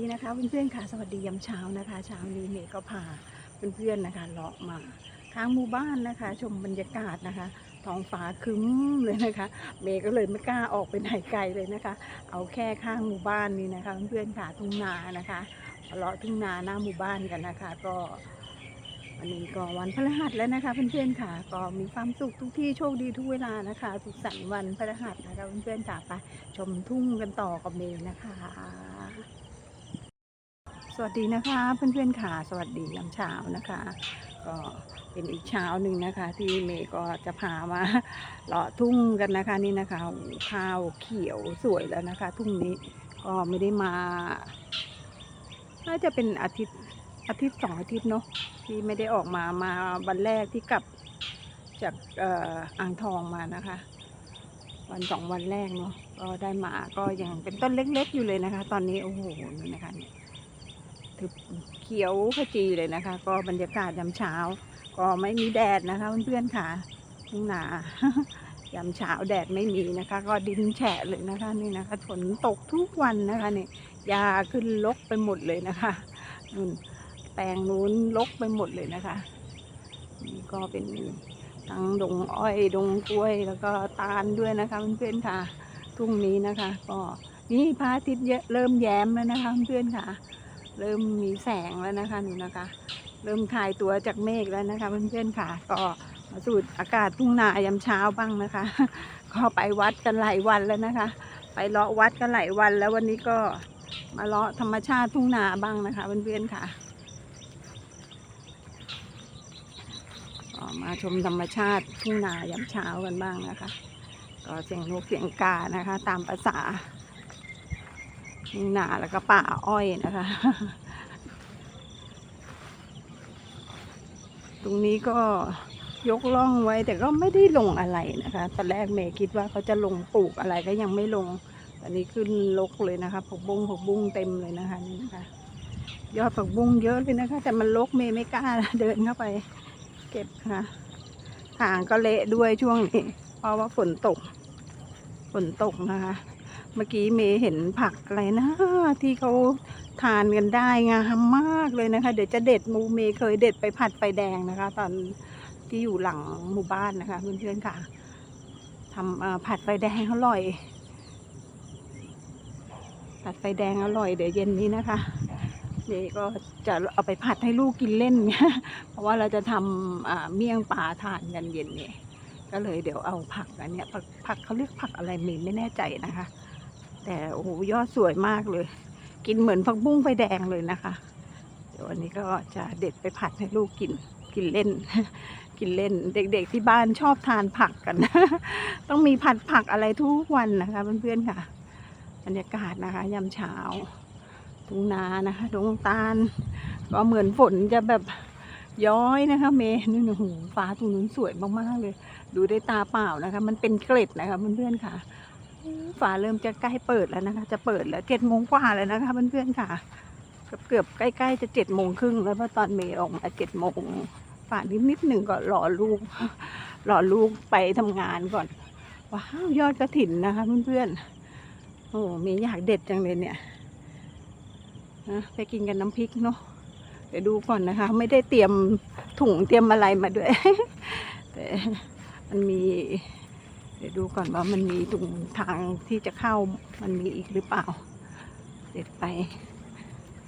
นี่นะคะเพื่อนๆค่ะสวัสดียามเช้านะคะเช้านี้เมย์ก็พาเพื่อนๆนะคะเลาะมาข้างหมู่บ้านนะคะ ชมบรรยากาศนะคะท้องฟ้าครึ้มเลยนะคะ เมย์ก็เลยไม่กล้าออกไปไหนไกลเลยนะคะ เอาแค่ข้างหมู่บ้านนี้นะคะ เพื่อนๆค่ะทุ่งนานะคะเลาะทุ่งนาหน้าหมู่บ้านกันนะคะ ก็วันนี้ก็วันพฤหัสแล้วนะคะเพื่อนๆค่ะ ก็มีความสุขทุกที่โชคดีทุกเวลานะคะทุกสันต์วันพฤหัสนะคะเพื่อนๆค่ะไปชมทุ่งกันต่อกับเมย์นะคะ สวัสดีนะคะเพื่อนๆค่ะสวัสดียามเช้านะคะ ก็เป็นอีกเช้าหนึ่งนะคะ ที่เมย์ก็จะพามาเลาะทุ่งกันนะคะนี่นะคะข้าวเขียวสวยแล้วนะคะ ทุ่งนี้ก็ไม่ได้มาน่าจะเป็นอาทิตย์อาทิตย์สองอาทิตย์เนาะที่ไม่ได้ออกมามาวันแรกที่กลับจากอ่ออ่างทองมานะคะ วันสองวันแรกเนาะก็ได้มาก็ยังเป็นต้นเล็กๆอยู่เลยนะคะ ตอนนี้โอ้โหนี่นะคะเนี่ย ทึบเขียวขจีเลยนะคะ ก็บรรยากาศยามเช้า ก็ไม่มีแดดนะคะเพื่อนๆค่ะทุ่งนายามเช้าแดดไม่มีนะคะ ก็ดินแฉะเลยนะคะนี่นะคะฝนตกทุกวันนะคะนี่ยาขึ้นลกไปหมดเลยนะคะนู่นแปลงนู้นลกไปหมดเลยนะคะนี่ก็เป็นทั้งดงอ้อยดงกล้วยแล้วก็ตาลด้วยนะคะเพื่อนๆค่ะทุ่งนี้นะคะ ก็นี่พระอาทิตย์เยอะเริ่มแย้มแล้วนะคะเพื่อนๆค่ะ เริ่มมีแสงแล้วนะคะหนูนะคะ เริ่มคลายตัวจากเมฆแล้วนะคะเพื่อนๆค่ะก็มาสูดอากาศทุ่งนายามเช้าบ้างนะคะ ก็ไปวัดกันหลายวันแล้วนะคะ ไปเลาะวัดกันหลายวันแล้ววันนี้ก็มาเลาะธรรมชาติทุ่งนาบ้างนะคะเพื่อนๆค่ะมาชมธรรมชาติทุ่งนายามเช้ากันบ้างนะคะ ก็เสียงนกเสียงกานะคะ ตามภาษา ทุ่งนาแล้วก็ป่าอ้อยนะคะ ตรงนี้ก็ยกล่องไว้แต่ก็ไม่ได้ลงอะไรนะคะ ตอนแรกเมย์คิดว่าเขาจะลงปลูกอะไรก็ยังไม่ลง ตอนนี้ขึ้นลกเลยนะคะผักบุ้งผักบุ้งเต็มเลยนะคะนี่นะคะ ยอดผักบุ้งเยอะเลยนะคะ แต่มันลกเมย์ไม่กล้าเดินเข้าไป เก็บค่ะทางก็เละด้วยช่วงนี้ เพราะว่าฝนตก ฝนตกนะคะ เมื่อกี้เมย์เห็นผักอะไรนะ ที่เขาทานกันได้งามมากเลยนะคะ เดี๋ยวจะเด็ดมูเมย์เคยเด็ดไปผัดไฟแดงนะคะ ตอนที่อยู่หลังหมู่บ้านนะคะเพื่อนๆค่ะทำผัดไฟแดงอร่อย ผัดไฟแดงอร่อยเดี๋ยวเย็นนี้นะคะเมย์ก็จะเอาไปผัดให้ลูกกินเล่นเนี่ยเพราะว่าเราจะทำเมี่ยงปลาทานกันเย็นเนี้ก็เลยเดี๋ยวเอาผักอันเนี้ยผักผักเขาเรียกผักอะไรเมย์ไม่แน่ใจนะคะ แต่โอ้โหยอดสวยมากเลย กินเหมือนผักบุ้งไฟแดงเลยนะคะเดี๋ยววันนี้ก็จะเด็ดไปผัดให้ลูกกินกินเล่น กินเล่น เด็กๆที่บ้านชอบทานผักกัน ต้องมีผัดผักอะไรทุกวันนะคะเพื่อนๆค่ะบรรยากาศนะคะยามเช้าทุ่งนานะคะดงตาล ก็เหมือนฝนจะแบบย้อยนะคะเมย์นี่โอ้โหฟ้าตรงนู้นสวยมากๆเลย ดูด้ตาเปล่านะคะ มันเป็นเกล็ดนะคะเพื่อนๆค่ะ ฟ้าเริ่มจะใกล้เปิดแล้วนะคะ จะเปิดแล้วเจ็ดโมงกว่าแล้วนะคะเพื่อนๆค่ะ เกือบเกือบใกล้ๆจะเจ็ดโมงครึ่งแล้วเพราะตอนเมย์ออกมาเจ็ดโมงฝ่านิดนิดๆหนึ่งก็รอลูกรอลูกไปทำงานก่อน ว้าวยอดกระถินนะคะเพื่อนๆโอ้เมย์อยากเด็ดจังเลยเนี่ยนะไปกินกันน้ำพริกเนาะเดี๋ยวดูก่อนนะคะ ไม่ได้เตรียมถุงเตรียมอะไรมาด้วย แต่มันมี เดี๋ยวดูก่อนว่ามันมีถุงทางที่จะเข้ามันมีอีกหรือเปล่า เด็ดไป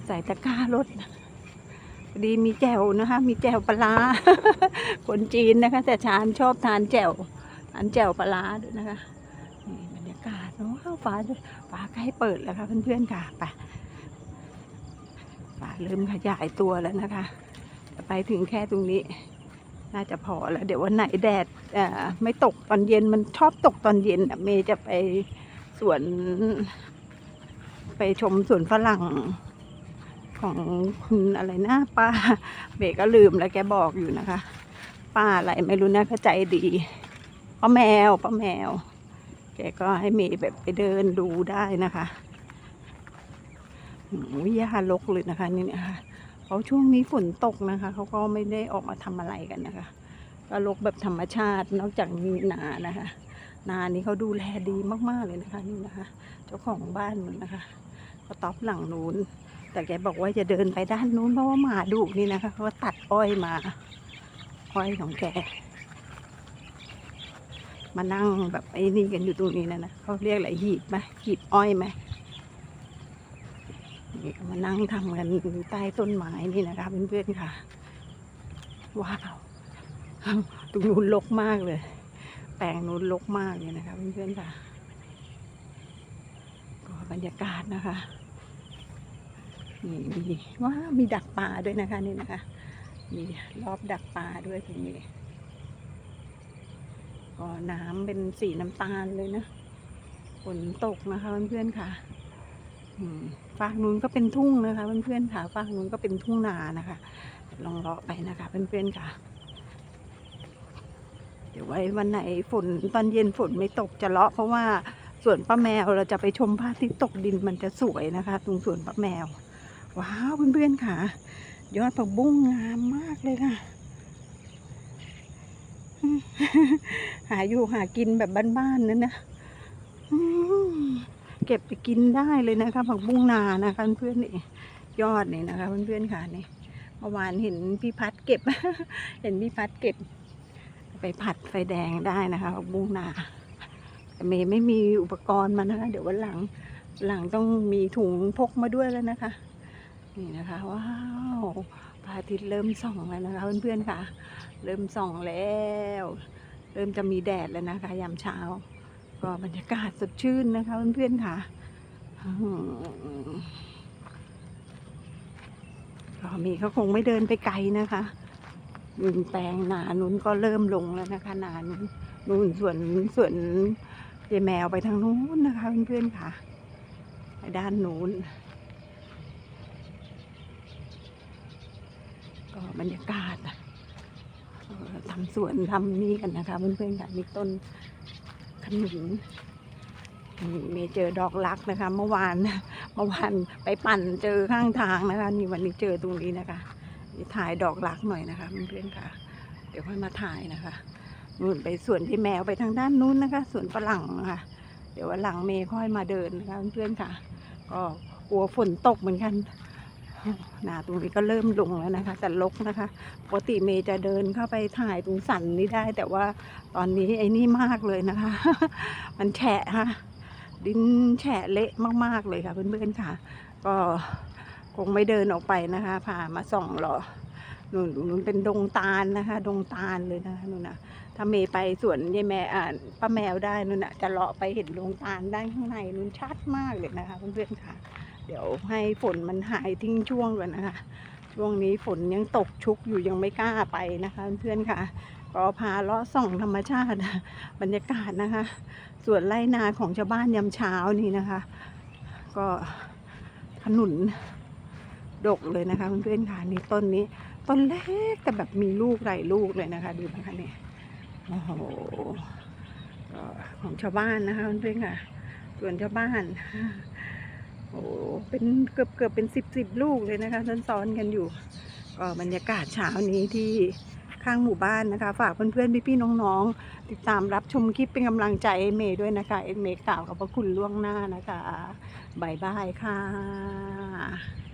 ใส่ตะกร้ารถพอดีมีแจ่วนะคะ มีแจ่วปลา คนจีนนะคะ แต่ชานชอบทานแจ่วทานแจ่วปลาด้วยนะคะนี่บรรยากาศว้าวฟ้าฟ้าใกล้เปิดแล้วค่ะเพื่อนๆค่ะไปป่าเริ่มขยายตัวแล้วนะคะ จะไปถึงแค่ตรงนี้ น่าจะพอแล้ว เดี๋ยววันไหนแดดอ่อไม่ตกตอนเย็นมันชอบตกตอนเย็นน่ะเมย์จะไปสวน ไปชมสวนฝรั่งของคุณอะไรนะป้าเมย์ก็ลืมแล้วแกบอกอยู่นะคะ ป้าอะไรไม่รู้นะเข้าใจดีป้าแมวป้าแมว แกก็ให้เมย์แบบไปเดินดูได้นะคะโอ้ยหญ้ารกเลยนะคะนี่นี่ค่ะ เพราะช่วงนี้ฝนตกนะคะ เขาก็ไม่ได้ออกมาทำอะไรกันนะคะ ก็รกแบบธรรมชาตินอกจากมีนานะคะ นานี้เขาดูแลดีมากๆเลยนะคะนี่นะคะ เจ้าของบ้านมันนะคะก็ต๊อบหลังนู้น แต่แกบอกว่าจะเดินไปด้านนู้นเพราะว่าหมาดุนี่นะคะเขาตัดอ้อยมาอ้อยของแกมานั่งแบบไอ้นี่กันอยู่ตรงนี้นะนะเขาเรียกอะไรหีบไหมหีบอ้อยไหม มานั่งทำกันใต้ต้นไม้นี่นะคะเพื่อนๆค่ะ ว้าวตรงนู้นรกมากเลย แปลงนู้นรกมากเลยนะคะเพื่อนๆค่ะก็บรรยากาศนะคะนี่มีว้ามีดักปลาด้วยนะคะนี่นะคะ มีรอบดักปลาด้วยตรงนี้ก็น้ำเป็นสีน้ำตาลเลยนะฝนตกนะคะเพื่อนๆค่ะ ฝั่งนู้นก็เป็นทุ่งนะคะเพื่อนๆค่ะฝั่งนู้นก็เป็นทุ่งนานะคะ ลองเลาะไปนะคะเพื่อนๆค่ะ เดี๋ยวไว้วันไหนฝนตอนเย็นฝนไม่ตกจะเลาะเพราะว่าสวนป้าแมวเราจะไปชมพระอาทิตย์ตกดินมันจะสวยนะคะ ตรงสวนป้าแมว ว้าวเพื่อนๆค่ะ ยอดผักบุ้งงามมากเลยค่ะ หาอยู่หากินแบบบ้านๆนั่นนะ เก็บไปกินได้เลยนะคะผักบุ้งนานะคะเพื่อนๆนี่ยอดนี่นะคะเพื่อนๆค่ะนี่เมื่อวานเห็นพี่พัดเก็บ เห็นพี่พัดเก็บ ไปผัดไฟแดงได้นะคะผักบุ้งนาแต่เมย์ไม่มีอุปกรณ์มานะคะ เดี๋ยววันหลังหลังต้องมีถุงพกมาด้วยแล้วนะคะ นี่นะคะว้าวพระอาทิตย์เริ่มส่องแล้วนะคะเพื่อนๆค่ะ เริ่มส่องแล้ว เริ่มจะมีแดดแล้วนะคะ ยามเช้า ก็บรรยากาศสดชื่นนะคะเพื่อนๆค่ะก็มีเขาคงไม่เดินไปไกลนะคะอืมแปลงนานุ้นก็เริ่มลงแล้วนะคะนานุ้นนู่นส่วนส่วนยายแมวไปทางนู้นนะคะเพื่อนๆค่ะไปด้านนู้นก็บรรยากาศทำสวนทำนี่กันนะคะเพื่อนๆค่ะมีต้น มีเจอดอกรักนะคะ เมื่อวานเมื่อวานไปปั่นเจอข้างทางนะคะนี่วันนี้เจอตรงนี้นะคะนี่ถ่ายดอกรักหน่อยนะคะเพื่อนๆค่ะ เดี๋ยวค่อยมาถ่ายนะคะนู่นไปสวนที่แมวไปทางด้านนู้นนะคะสวนฝรั่งนะคะ เดี๋ยววันหลังเมย์ค่อยมาเดินนะคะเพื่อนๆค่ะ ก็กลัวฝนตกเหมือนกัน นาตรงนี้ก็เริ่มลงแล้วนะคะ แต่ลกนะคะ ปกติเมย์จะเดินเข้าไปถ่ายตรงสันนี้ได้ แต่ว่าตอนนี้ไอ้นี่มากเลยนะคะ มันแฉะค่ะ ดินแฉะเละมากๆเลยค่ะเพื่อนๆค่ะ ก็คงไม่เดินออกไปนะคะพามาส่องหรอนู่นนู่นเป็นดงตาลนะคะ ดงตาลเลยนะคะนู่นนะถ้าเมย์ไปสวนยายแม่อ่าป้าแมวได้นู่นน่ะจะเลาะไปเห็นดงตาลได้ข้างในนู่นชัดมากเลยนะคะเพื่อนๆค่ะ เดี๋ยวให้ฝนมันหายทิ้งช่วงก่อนนะคะ ช่วงนี้ฝนยังตกชุกอยู่ยังไม่กล้าไปนะคะ เพื่อนๆค่ะก็พาเลาะส่องธรรมชาติบรรยากาศนะคะ ส่วนไร่นาของชาวบ้านยามเช้านี่นะคะ ก็ขนุนดกเลยนะคะเพื่อนๆค่ะนี่ต้นนี้ ต้นเล็กแต่แบบมีลูกหลายลูกเลยนะคะ ดูนะคะเนี่ยโอ้โหของชาวบ้านนะคะเพื่อนๆค่ะส่วนชาวบ้าน โอ้เป็นเกือบเกือบเป็นสิบสิบลูกเลยนะคะซ้อนๆกันอยู่ก็บรรยากาศเช้านี้ที่ข้างหมู่บ้านนะคะ ฝากเพื่อนๆพี่ๆน้องๆ ติดตามรับชมคลิปเป็นกำลังใจเอเมย์ด้วยนะคะเอเมย์กล่าวขอบพระคุณล่วงหน้านะคะบายบายค่ะ